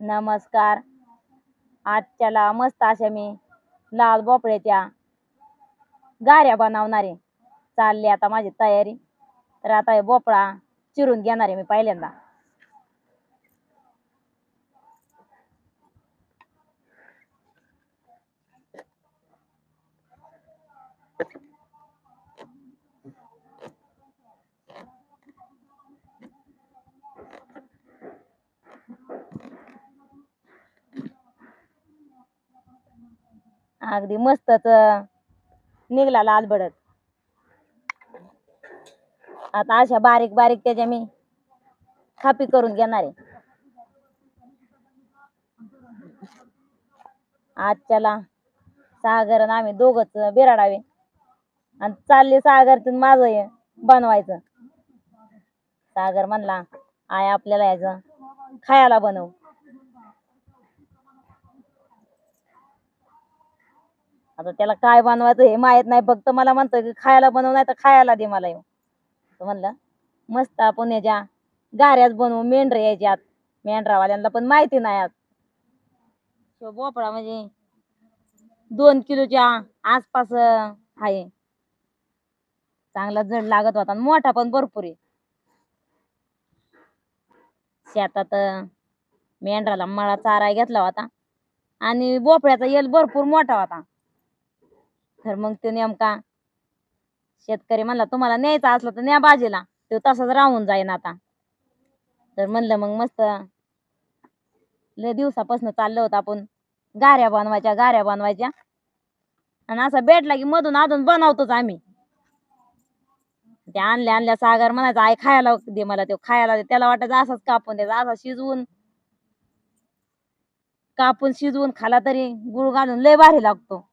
नमस्कार. आजच्याला मस्त अशा मी लाल भोपळ्याच्या गाऱ्या बनवणारे. चालली आता माझी तयारी. तर आता हे भोपळा चिरून घेणार आहे मी पहिल्यांदा. अगदी मस्तच निघला लाल बडत आता अशा बारीक बारीक त्याच्या मी खापी करून घेणार आहे. आजच्याला सागर आणि आम्ही दोघच बिराडावे. आणि चालले सागर माझं हे बनवायचं. सागर म्हणला आय आपल्याला यायचं खायला बनव. आता त्याला काय बनवायचं हे माहीत नाही. फक्त मला म्हणतो की खायला बनव नाही तर खायला दे मला येऊ तर म्हणलं मस्त आपण याच्या गाऱ्याच बनवू मेंढरे याच्यात मेंढरावाल्यांना पण माहिती नाही आज. तो भोपळा म्हणजे दोन किलोच्या आसपास आहे चांगला जड लागत होता आणि मोठा पण भरपूर आहे. शेतात मेंढराला मळा चारा घेतला होता. आणि भोपळ्याचा येल भरपूर मोठा होता. तर मग तो नेमका शेतकरी म्हणला तुम्हाला न्यायचा असला तर न्या बाजीला तो तसाच राहून जाईन आता. तर म्हणलं मग मस्त. लय दिवसापासून चाललो होतं आपण. गाऱ्या बनवायच्या गाऱ्या बनवायच्या. आणि असं भेटला की मधून अधून बनवतोच आम्ही. ते आणल्या आणल्या सागर म्हणायचा आई खायला दे मला तो खायला दे. त्याला वाटायचं असाच कापून द्यायचा असा शिजवून. कापून शिजवून खाला तरी गुळ घालून लय भारी लागतो.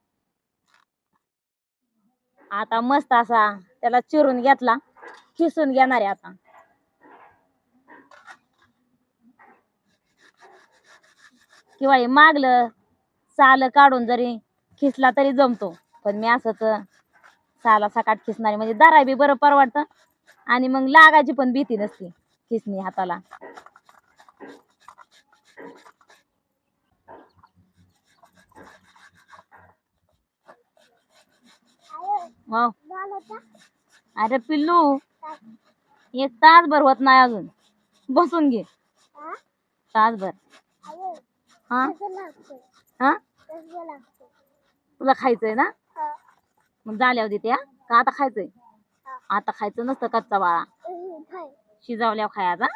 आता मस्त असा त्याला चिरून घेतला. खिसून घेणार आहे आता. किंवा हे मागलं साल काढून जरी खिसला तरी जमतो. पण मी असंच साला सकाट खिसणारी म्हणजे दराय बी बरं परवडतं. आणि मग लागायची पण भीती नसते खिसणी हाताला. हो. अरे पिल्लू एक तासभर होत नाही अजून. बसून घे. तासभर. हा? हा? तुला खायचंय ना? मग झाल्यावर देते हा का आता खायचंय? आता खायचं नसतं कच्चा बाळा. शिजवल्यावर खायचा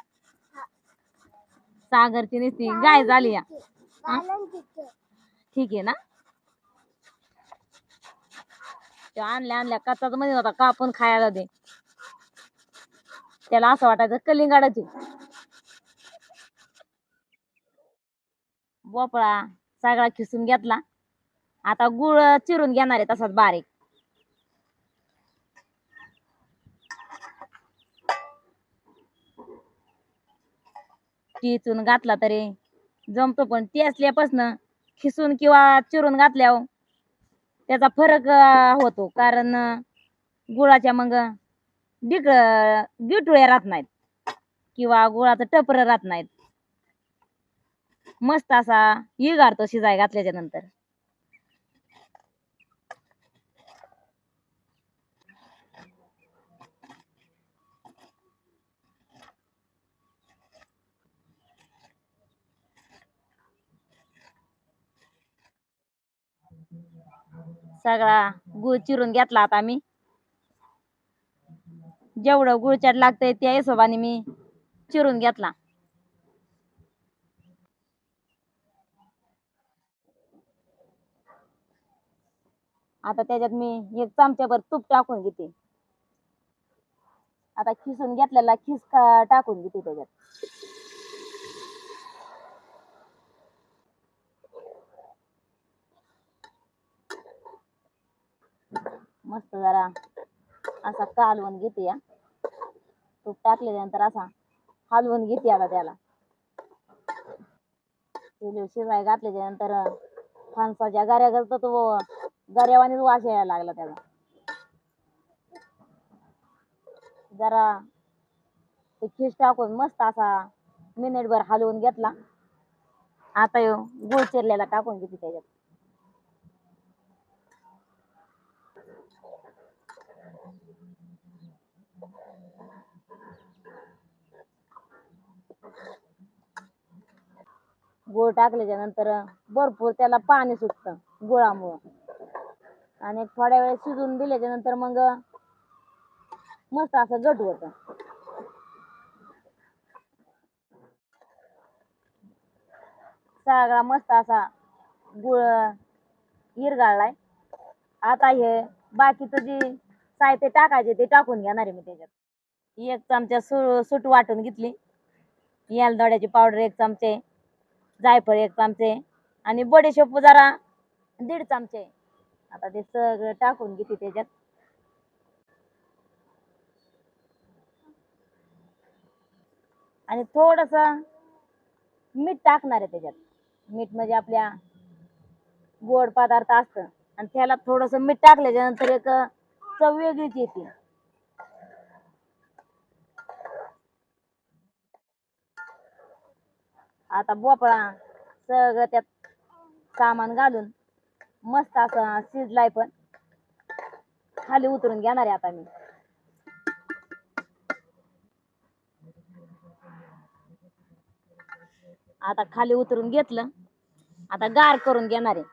सागरची नुसती गाय झाली या. ठीक आहे ना? तो आणल्या आणल्या कच्चाच मध्ये होता कापून खायला दे? त्याला असं वाटायचं कलिंगाडाची. भोपळा सगळा खिसून घेतला. आता गुळ चिरून घेणार आहे तसाच बारीक. टिचून घातला तरी जमतो पण ती असल्यापासनं खिसून किंवा चिरून घातल्यावर त्याचा फरक होतो. कारण गुळाच्या मग डिक गिटुळ्या राहत नाहीत. किंवा गुळाचं टपर राहत नाहीत. मस्त असा इगारतो शिजाय घातल्याच्या नंतर. सगळा गुळ चिरून घेतला आता मी. जेवढं गुळचाट लागतंय त्या हिशोबाने मी चिरून घेतला. आता त्याच्यात मी एक चमच्याभर तूप टाकून घेते. आता खिसून घेतलेला खिस टाकून घेते त्याच्यात. मस्त जरा असा कालवून घेते या. तूप टाकल्यानंतर असा हलवून घेते आता त्याला. ते शिजाय घातल्याच्या नंतर फणसाच्या गाऱ्या घालतो तो. गऱ्यावानीच वास यायला लागला त्याला जरा ते खीस टाकून मस्त असा मिनिटभर हलवून घेतला. आता यो गुळ चिरलेला टाकून घेते त्याच्यात. गुळ टाकल्याच्या नंतर भरपूर त्याला पाणी सुटतं गुळामुळं. आणि थोड्या वेळ शिजून दिल्याच्या नंतर मग मस्त असं घट होत. सगळा मस्त असा गुळ हिरगाळलाय. आता हे बाकीचं जे साहित्य टाकायचे ते टाकून घेणार आहे मी त्याच्यात. एक चमचा सु सूट वाटून घेतली. यालदोड्याची पावडर एक चमचे जायफळ एक चमचे आणि बडीशेप जरा दीड चमचे. आता ते सगळं टाकून घेते त्याच्यात. आणि थोडस मीठ टाकणार आहे त्याच्यात. मीठ म्हणजे आपल्या गोड पदार्थ असतं. आणि त्याला थोडस मीठ टाकल्याच्या नंतर एक चव वेगळीच येते. आता भोपळा सगळं त्यात सामान घालून मस्त असं शिजलाय पण. खाली उतरून घेणार आहे आता मी. आता खाली उतरून घेतलं. आता गार करून घेणार आहे.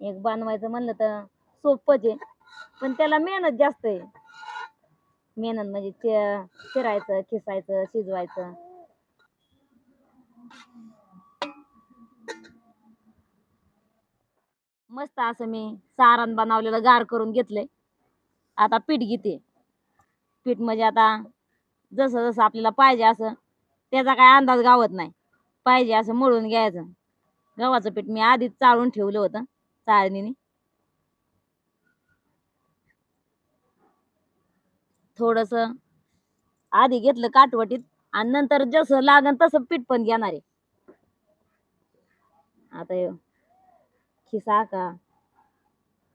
एक बांधवायचं म्हणलं तर सोपंच आहे. पण त्याला मेहनत जास्त आहे. मेहनत म्हणजे चि- चिरायचं खिसायचं शिजवायचं. मस्त असं मी सारण बनवलेलं गार करून घेतलंय. आता पीठ घेते. पीठ म्हणजे आता जसं जसं आपल्याला पाहिजे असं त्याचा काय अंदाज गावत नाही. पाहिजे असं मळून घ्यायचं. गव्हाचं पीठ मी आधीच चाळून ठेवलं होतं चाळणीने. थोडस आधी घेतलं काटवटीत आणि नंतर जसं लागन तसं पीठ पण घेणार आहे. आता यो खिसा का?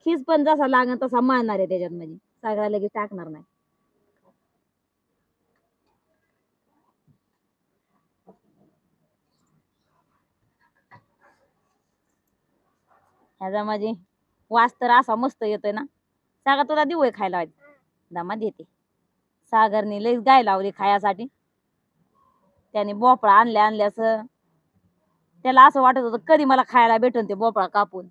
खिस पण जसा लागन तसा मळणार आहे त्याच्यात म्हणजे. सगळ्या लगेच टाकणार नाही. ह्याचा माझी वास तर असा मस्त येतोय ना. सागा तुला देऊ आहे खायला दमा देते. सागरने लईच गाय लावली खायासाठी. त्याने भोपळा आणल्या आणल्यास त्याला असं वाटत होतं कधी मला खायला भेटून ते भोपळा कापून.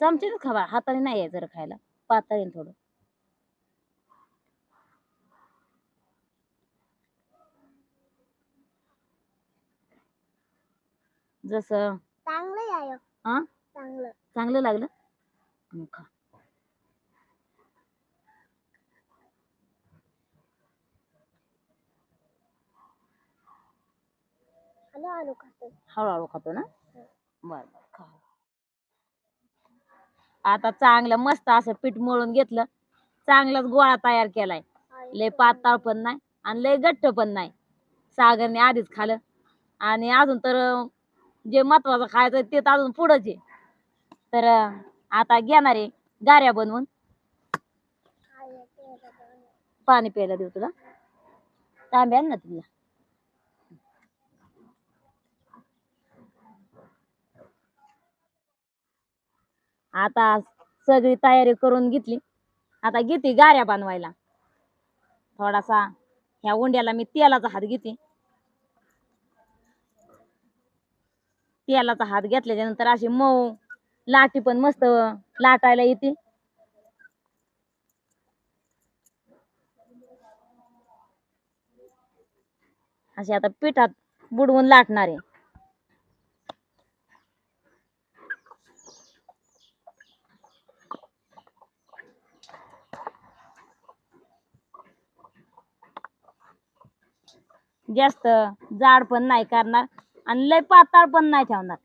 चमचेच खावा हाताने नाही आहे जर खायला. पातळीन थोडं. जसं चांगलं आहे हा चांगलं. चांगलं लागलं? मग खा हॅलो आलू खातो हळूहळू खातो ना? बर बर खा. आता चांगलं मस्त असं पीठ मळून घेतलं. चांगलाच गोळा तयार केलाय. लय पातळ पण नाही आणि लय घट्ट पण नाही. सागरने आधीच खाल्लं आणि अजून तर अं, जे महत्वाचं खायचं ते तर अजून पुढंच आहे. तर आता घेणार आहे गाऱ्या बनवून. पाणी प्यायला देऊ तुला. तांब्या आण ना तुला. आता सगळी तयारी करून घेतली. आता घेते गाऱ्या बनवायला. थोडासा ह्या उंड्याला मी तेलाचा हात घेते. तेलाचा हात घेतल्याच्या नंतर अशी मऊ लाटी पण मस्त लाटायला येते. अशी आता पिठात बुडवून लाटणार आहे. जास्त जाड पण नाही करणार. आणि लय पातळ पण नाही ठेवणार.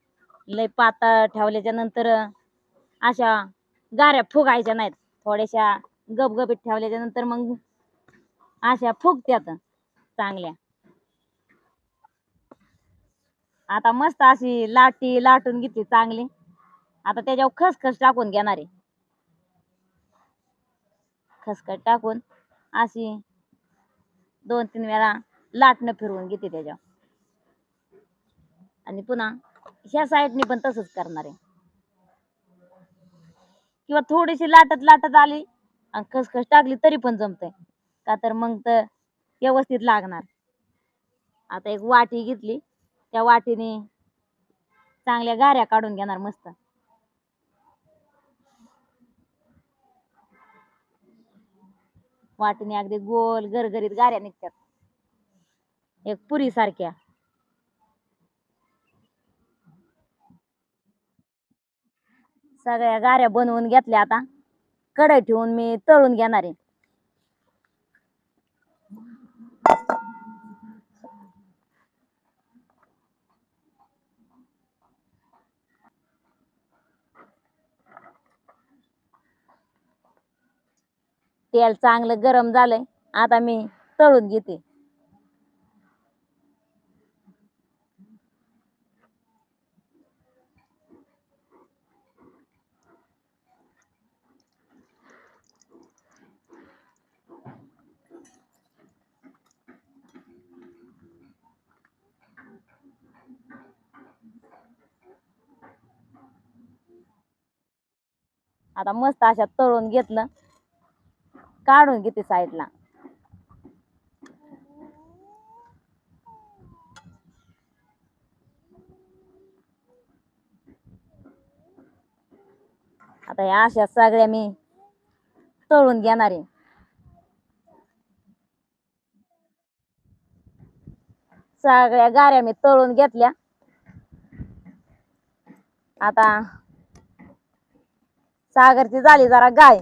लय पातळ ठेवल्याच्या नंतर अशा गाऱ्या फुगायच्या नाहीत. थोड्याशा गपगपीत ठेवल्याच्या नंतर मग अशा फुगत्यात चांगल्या. आता मस्त अशी लाटी लाटून घेतली चांगली. आता त्याच्यावर खसखस टाकून घेणार आहे. खसखस टाकून अशी दोन तीन वेळा लाटणं फिरवून घेते त्याच्यावर. आणि पुन्हा ह्या साईडनी पण तसंच करणार आहे. किंवा थोडीशी लाटत लाटत आली आणि खसखस टाकली तरी पण जमतंय. का तर मग तर व्यवस्थित लागणार. आता एक वाटी घेतली. त्या वाटीने चांगल्या गाऱ्या काढून घेणार मस्त. वाटीने अगदी गोल गरगरीत गाऱ्या निघतात. एक पुरी सारख्या सगळ्या गाऱ्या बनवून घेतल्या आता. कढई ठेवून मी तळून घेणार आहे. तेल चांगलं गरम झालंय. आता मी तळून घेते. आता मस्त अशा तळून घेतलं. काढून घेते साईडला. आता या अशा सगळ्या मी तळून घेणार आहे. सगळ्या गाऱ्या मी तळून घेतल्या. आता सागरची झाली जरा गाय.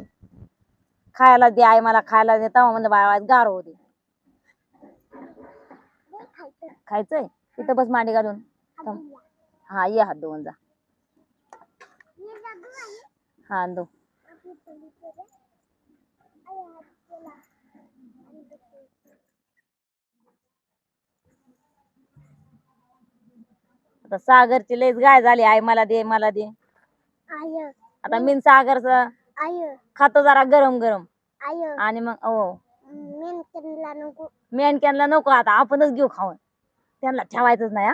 खायला दे आई मला खायला दे तेव्हा म्हणजे बाळा गार होते खायचंय? इथं बस मांडी घालून. हा ये हात दोन जा. हा दो आता सागरची लयच गाय झाली. आई मला दे मला दे. आय आता मी सागरच आय. खातो जरा गरम गरम. आय. आणि मग हो. मेन त्यांना नको आता आपणच घेऊ खाऊन. त्यांना ठेवायचंच नाही हा.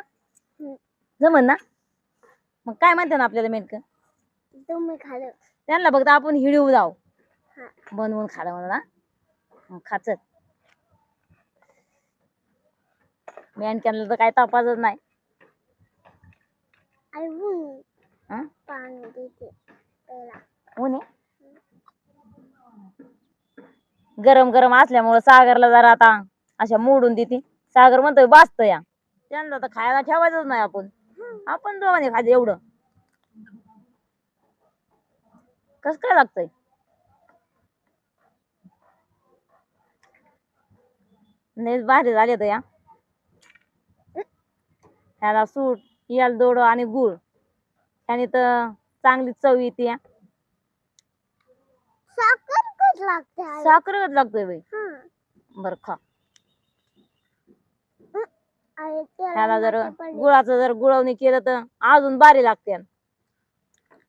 जमन ना? मग काय म्हणते ना आपल्याला खाल्लं त्यांना फक्त आपण हिडीव जाऊ बनवून खालं म्हणून ना खाचत मेंढक्यांना तर काय तपासच नाही. ऊन आहे गरम गरम असल्यामुळं सागरला जरा आता अशा मोडून देते. सागर म्हणतोय बाजत या. त्यांना तर खायला ठेवायचंच नाही आपण. आपण दोघांनी खायचं एवढं. कस काय लागतंय? नाही भारी झाले तर या. ह्याला सूट याला दोड आणि गुळ. त्याने तर चांगली चव येते. साखर कच लागते लागतोय बाई? हा. बर खा. त्याला ह्याला जर माती पडली. गुळाचं जर गुळवणी केलं तर अजून भारी लागते.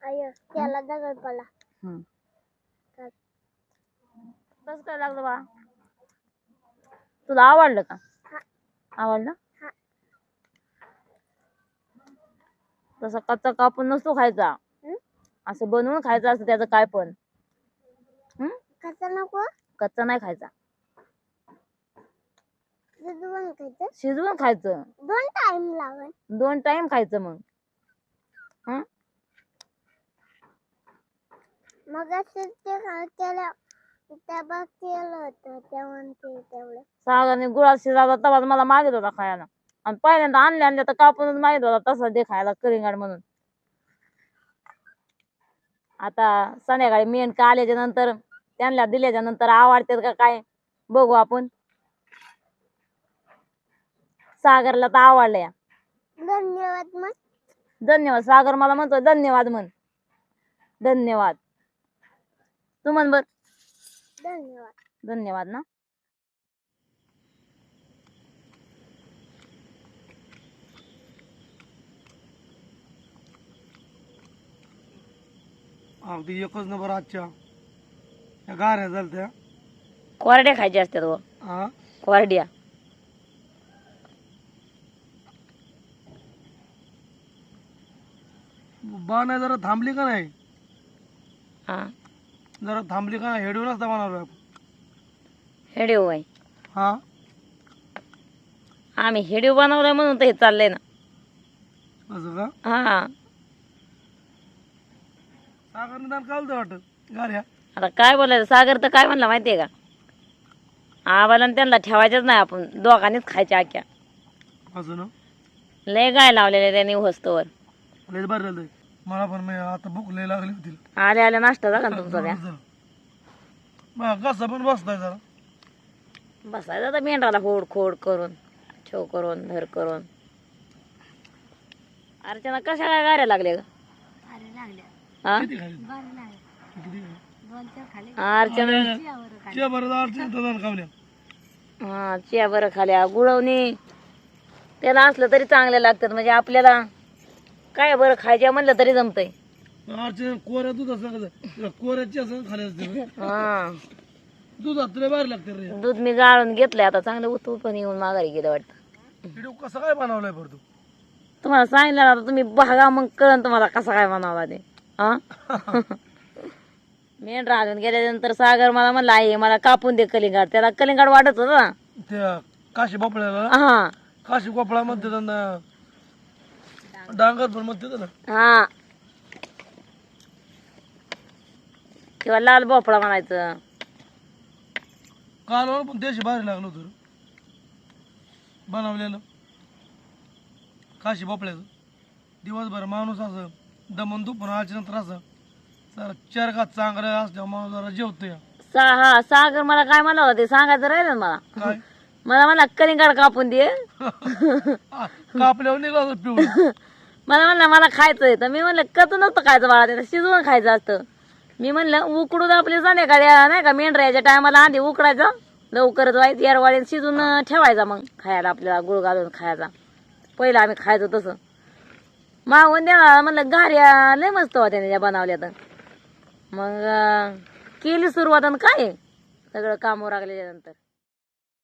आई त्याला दगड पडला. कस काय लागलं बा? तुला आवडलं का? हा. आवडलं? हा. तसं कच्चा कापून नसतो खायचा? असं बनवून खायचं असतं त्याचं काय पण. हं? कसं नको? कच्चा नाही खायचा. दुधवण खायचं? शिजवून खायचं. दोन टाइम लागेल. दोन टाइम खायचं मग. हं? मग असं ते खा- केलं. त्या केलं होतं. तेवढं. सागरने गुळात मला मागित होता खायला. आणि पहिल्यांदा आणले आणले तर कापूनच मागित होता. तसा दे खायला करिंगाड म्हणून. आता संध्याकाळी मेंढका आल्याच्यानंतर त्यांना दिल्याच्या नंतर आवडतात का काय बघू आपण. सागरला तर आवडल्या. धन्यवाद मग धन्यवाद सागर मला म्हणतो धन्यवाद म्हण. धन्यवाद. तू म्हण बर. धन्यवाद. धन्यवाद ना. अगदी एकच नंबर आजच्या. या गाऱ्या झाल्या कोरड्या खायच्या असतात व हा कोरड्या. बाण जरा थांबली का नाही? हा. जरा थांबली का नाही? हेडून असता म्हणाला हेडिओ बाई हा? आम्ही हेडिओ बनवलाय म्हणून तर हे चाललंय ना. असं का? हा. सागर निदान काल वाटत गाऱ्या आता काय बोलायचं? सागर तर काय म्हणला माहितीये का? आम्हाला आणि त्यांना ठेवायचंच नाही आपण. दोघांनीच खायच्या आख्या. असं ना? लय गाय लावलेले त्यांनी वस्तूवर. लय बरं झालं मला पण मी आता भूक लय लागली होती. आले आले नाश्ता झाला ना तुमचा मग कसं पण बसताय जरा. बसायचं आता मेंढराला होड खोड करून छो करून धर करून. अर्चना कशा काय गाड्या लागल्या ग? किती अर्चना. हा चिया बरं खाल्या गुळवणी. त्याला असलं तरी चांगले लागतात म्हणजे आपल्याला काय बरं खायच्या म्हणलं तरी जमतंय. कोऱ्या दूध असं कोऱ्याची असं हा. बाहेर लागते रे. दूध मी गाळून घेतलंय आता चांगलं उतू पण येऊन माघारी गेलं वाटतं. व्हिडिओ कसं काय बनवलाय बरं तू? तुम्हाला सांगितलं ना आता तुम्ही बघा मग कळन तुम्हाला कसा काय बनावा ते. हा? मेंढ राहून गेल्यानंतर सागर मला म्हणला आई मला कापून दे कलिंगाड. त्याला कलिंगाड वाटत होत ना. त्या काशी बोपळ्याला हा. काशी कोपळा म्हणते त्यांना. डांगर पण म्हणते ना हा. किंवा लाल भोपळा म्हणायचं. काल पण देशी भारी लागलो होतं. रे. बनवलेलं. काशी बोपळ्याचं दिवसभर माणूस असं दमून दुपून आल्याच्यानंतर असं जरा चरका चांगलं असल्या माणूस जरा जेवतो या सा हा सागर मला काय म्हणलं होतं ते सांगायचं राहिलं ना मला? काय? मला म्हणला कलिंगाड कापून दे. आ, कापल्यावर निघालं पिवळं मला म्हणलं मला खायचंय तर मी म्हणलं कत नसतं खायचं बाळा ते शिजवून खायचं असतं. मी म्हणलं उकडून आपले संध्याकाळी नाही का मेंढराच्या टायमाला आधी उकडायचं लवकरच व्हायचं येरवाळी शिजून ठेवायचा मग खायला आपल्याला गुळ घालून खायचा. पहिलं आम्ही खायचो तसं. मागून द्या म्हणलं घाऱ्या लय मस्त होत्या त्याच्या बनवल्या तर. मग केली सुरुवात काय? सगळं कामावर लागल्याच्या नंतर